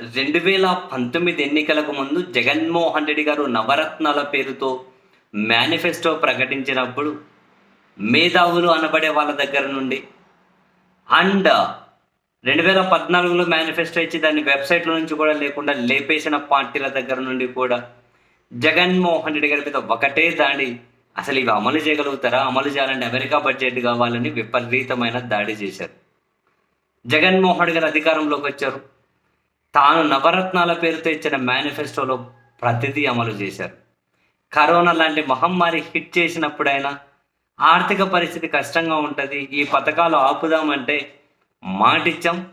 రెండు వేల పంతొమ్మిది ఎన్నికలకు ముందు జగన్మోహన్ రెడ్డి గారు నవరత్నాల పేరుతో మేనిఫెస్టో ప్రకటించినప్పుడు మేధావులు అనబడే వాళ్ళ దగ్గర నుండి అండ్ రెండు వేల పద్నాలుగులో మేనిఫెస్టో ఇచ్చి దాన్ని వెబ్సైట్ల నుంచి కూడా లేకుండా లేపేసిన పార్టీల దగ్గర నుండి కూడా జగన్మోహన్ రెడ్డి గారి మీద ఒకటే దాడి. అసలు ఇవి అమలు చేయగలుగుతారా? అమలు చేయాలంటే అమెరికా బడ్జెట్ కావాలని విపరీతమైన దాడి చేశారు. జగన్మోహన్ రెడ్డి గారు అధికారంలోకి వచ్చారు. తాను నవరత్నాల పేరుతో ఇచ్చిన మేనిఫెస్టోలో ప్రతిదీ అమలు చేశారు. కరోనా లాంటి మహమ్మారి హిట్ చేసినప్పుడైనా ఆర్థిక పరిస్థితి కష్టంగా ఉంటుంది ఈ పథకాలు ఆపుదామంటే మాటిచ్చాం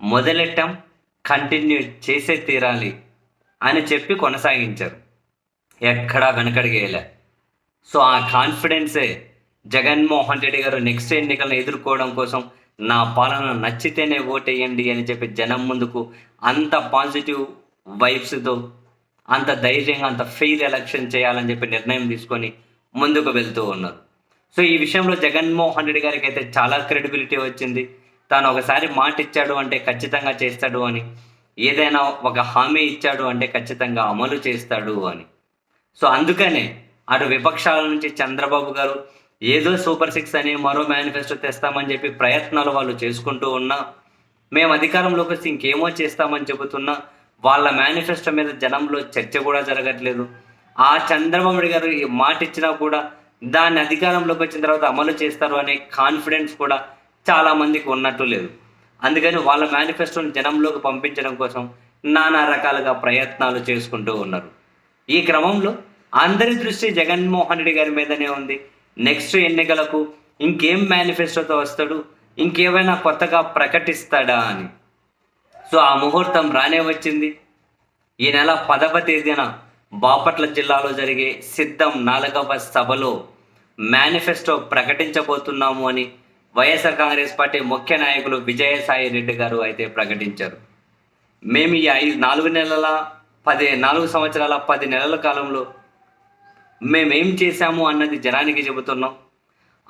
మొదలెట్టాం కంటిన్యూ చేసే తీరాలి అని చెప్పి కొనసాగించారు. ఎక్కడా వెనకడిగేయలే. సో ఆ కాన్ఫిడెన్సే జగన్మోహన్ రెడ్డి గారు నెక్స్ట్ ఎన్నికలను ఎదుర్కోవడం కోసం నా పాలన నచ్చితేనే ఓటేయండి అని చెప్పి జనం ముందుకు అంత పాజిటివ్ వైబ్స్తో అంత ధైర్యంగా అంత ఫెయిర్ ఎలక్షన్ చేయాలని చెప్పి నిర్ణయం తీసుకొని ముందుకు వెళ్తూ ఉన్నారు. సో ఈ విషయంలో జగన్మోహన్ రెడ్డి గారికి అయితే చాలా క్రెడిబిలిటీ వచ్చింది. తాను ఒకసారి మాట ఇచ్చాడు అంటే ఖచ్చితంగా చేస్తాడు అని ఏదైనా ఒక హామీ ఇచ్చాడు అంటే ఖచ్చితంగా అమలు చేస్తాడు అని. సో అందుకనే అటు విపక్షాల నుంచి చంద్రబాబు గారు ఏదో సూపర్ సిక్స్ అని మరో మేనిఫెస్టో తెస్తామని చెప్పి ప్రయత్నాలు వాళ్ళు చేసుకుంటూ ఉన్నా మేము అధికారంలోకి వస్తే ఇంకేమో చేస్తామని చెబుతున్నా వాళ్ళ మేనిఫెస్టో మీద జనంలో చర్చ కూడా జరగట్లేదు. ఆ చంద్రబాబు గారు ఈ మాట ఇచ్చినా కూడా దాన్ని అధికారంలోకి వచ్చిన తర్వాత అమలు చేస్తారు అనే కాన్ఫిడెన్స్ కూడా చాలా మందికి ఉన్నట్టు లేదు. అందుకని వాళ్ళ మేనిఫెస్టోని జనంలోకి పంపించడం కోసం నానా రకాలుగా ప్రయత్నాలు చేసుకుంటూ ఉన్నారు. ఈ క్రమంలో అందరి దృష్టి జగన్మోహన్ రెడ్డి గారి మీదనే ఉంది. నెక్స్ట్ ఎన్నికలకు ఇంకేం మేనిఫెస్టోతో వస్తాడు? ఇంకేమైనా కొత్తగా ప్రకటిస్తాడా అని. సో ఆ ముహూర్తం రానే వచ్చింది. ఈ నెల పదవ తేదీన బాపట్ల జిల్లాలో జరిగే సిద్ధం నాలుగవ సభలో మేనిఫెస్టో ప్రకటించబోతున్నాము అని వైఎస్ఆర్ కాంగ్రెస్ పార్టీ ముఖ్య నాయకులు విజయసాయి రెడ్డి గారు అయితే ప్రకటించారు. మేము ఈ ఐదు నాలుగు నెలల పది నాలుగు సంవత్సరాల పది నెలల కాలంలో మేమేం చేశాము అన్నది జనానికి చెబుతున్నాం.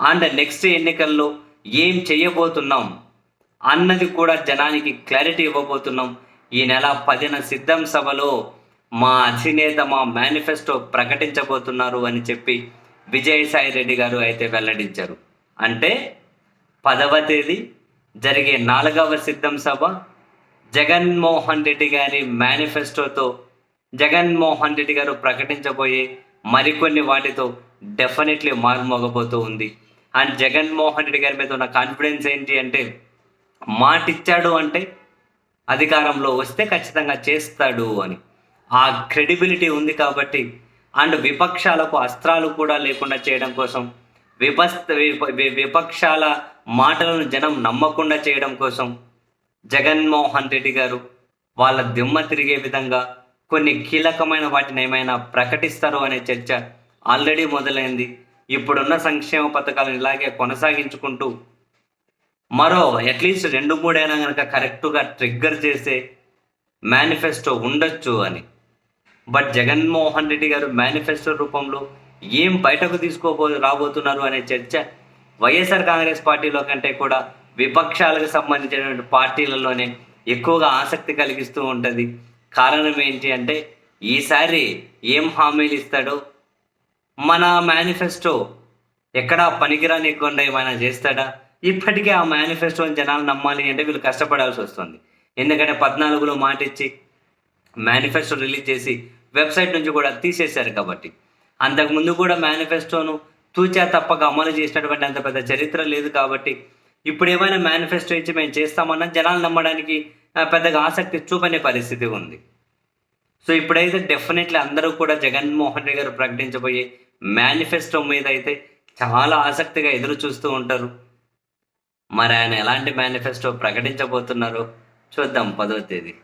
అండ్ నెక్స్ట్ ఎన్నికల్లో ఏం చేయబోతున్నాం అన్నది కూడా జనానికి క్లారిటీ ఇవ్వబోతున్నాం. ఈ నెల పదిన సిద్ధం సభలో మా అధినేత మా మేనిఫెస్టో ప్రకటించబోతున్నారు అని చెప్పి విజయసాయి రెడ్డి గారు అయితే వెల్లడించారు. అంటే పదవ తేదీ జరిగే నాలుగవ సిద్ధం సభ జగన్మోహన్ రెడ్డి గారి మేనిఫెస్టోతో జగన్మోహన్ రెడ్డి గారు ప్రకటించబోయే మరికొన్ని వాటితో డెఫినెట్లీ మారుమోగబోతూ ఉంది. అండ్ జగన్మోహన్ రెడ్డి గారి మీద ఉన్న కాన్ఫిడెన్స్ ఏంటి అంటే మాట ఇచ్చాడు అంటే అధికారంలో వస్తే ఖచ్చితంగా చేస్తాడు అని. ఆ క్రెడిబిలిటీ ఉంది కాబట్టి అండ్ విపక్షాలకు అస్త్రాలు కూడా లేకుండా చేయడం కోసం విపస్త వి- విపక్షాల మాటలను జనం నమ్మకుండా చేయడం కోసం జగన్మోహన్ రెడ్డి గారు వాళ్ళ దిమ్మ తిరిగే విధంగా కొన్ని కీలకమైన వాటిని ఏమైనా ప్రకటిస్తారు అనే చర్చ ఆల్రెడీ మొదలైంది. ఇప్పుడున్న సంక్షేమ పథకాలను ఇలాగే కొనసాగించుకుంటూ మరో అట్లీస్ట్ రెండు మూడైనా కనుక కరెక్ట్గా ట్రిగ్గర్ చేసే మేనిఫెస్టో ఉండొచ్చు అని. బట్ జగన్మోహన్ రెడ్డి గారు మేనిఫెస్టో రూపంలో ఏం బయటకు తీసుకోబో రాబోతున్నారు అనే చర్చ వైఎస్ఆర్ కాంగ్రెస్ పార్టీలో కంటే కూడా విపక్షాలకు సంబంధించినటువంటి పార్టీలలోనే ఎక్కువగా ఆసక్తి కలిగిస్తూ ఉంటుంది. కారణం ఏంటి అంటే ఈసారి ఏం హామీలు ఇస్తాడో? మన మేనిఫెస్టో ఎక్కడా పనికిరాని కొండ ఏమైనా చేస్తాడా? ఇప్పటికే ఆ మేనిఫెస్టోని జనాలు నమ్మాలి అంటే వీళ్ళు కష్టపడాల్సి వస్తుంది. ఎందుకంటే పద్నాలుగులో మాట ఇచ్చి మేనిఫెస్టో రిలీజ్ చేసి వెబ్సైట్ నుంచి కూడా తీసేశారు కాబట్టి. అంతకుముందు కూడా మేనిఫెస్టోను తూచా తప్పక అమలు చేసినటువంటి అంత పెద్ద చరిత్ర లేదు కాబట్టి ఇప్పుడు ఏమైనా మేనిఫెస్టో ఇచ్చి మేము చేస్తామన్నా జనాలు నమ్మడానికి పెద్దగా ఆసక్తి చూపనే పరిస్థితి ఉంది. సో ఇప్పుడైతే డెఫినెట్లీ అందరూ కూడా జగన్మోహన్ రెడ్డి గారు ప్రకటించబోయే మేనిఫెస్టో మీద అయితే చాలా ఆసక్తిగా ఎదురు చూస్తూ ఉంటారు. మరి ఆయన ఎలాంటి మేనిఫెస్టో ప్రకటించబోతున్నారో చూద్దాం పదో తేదీ.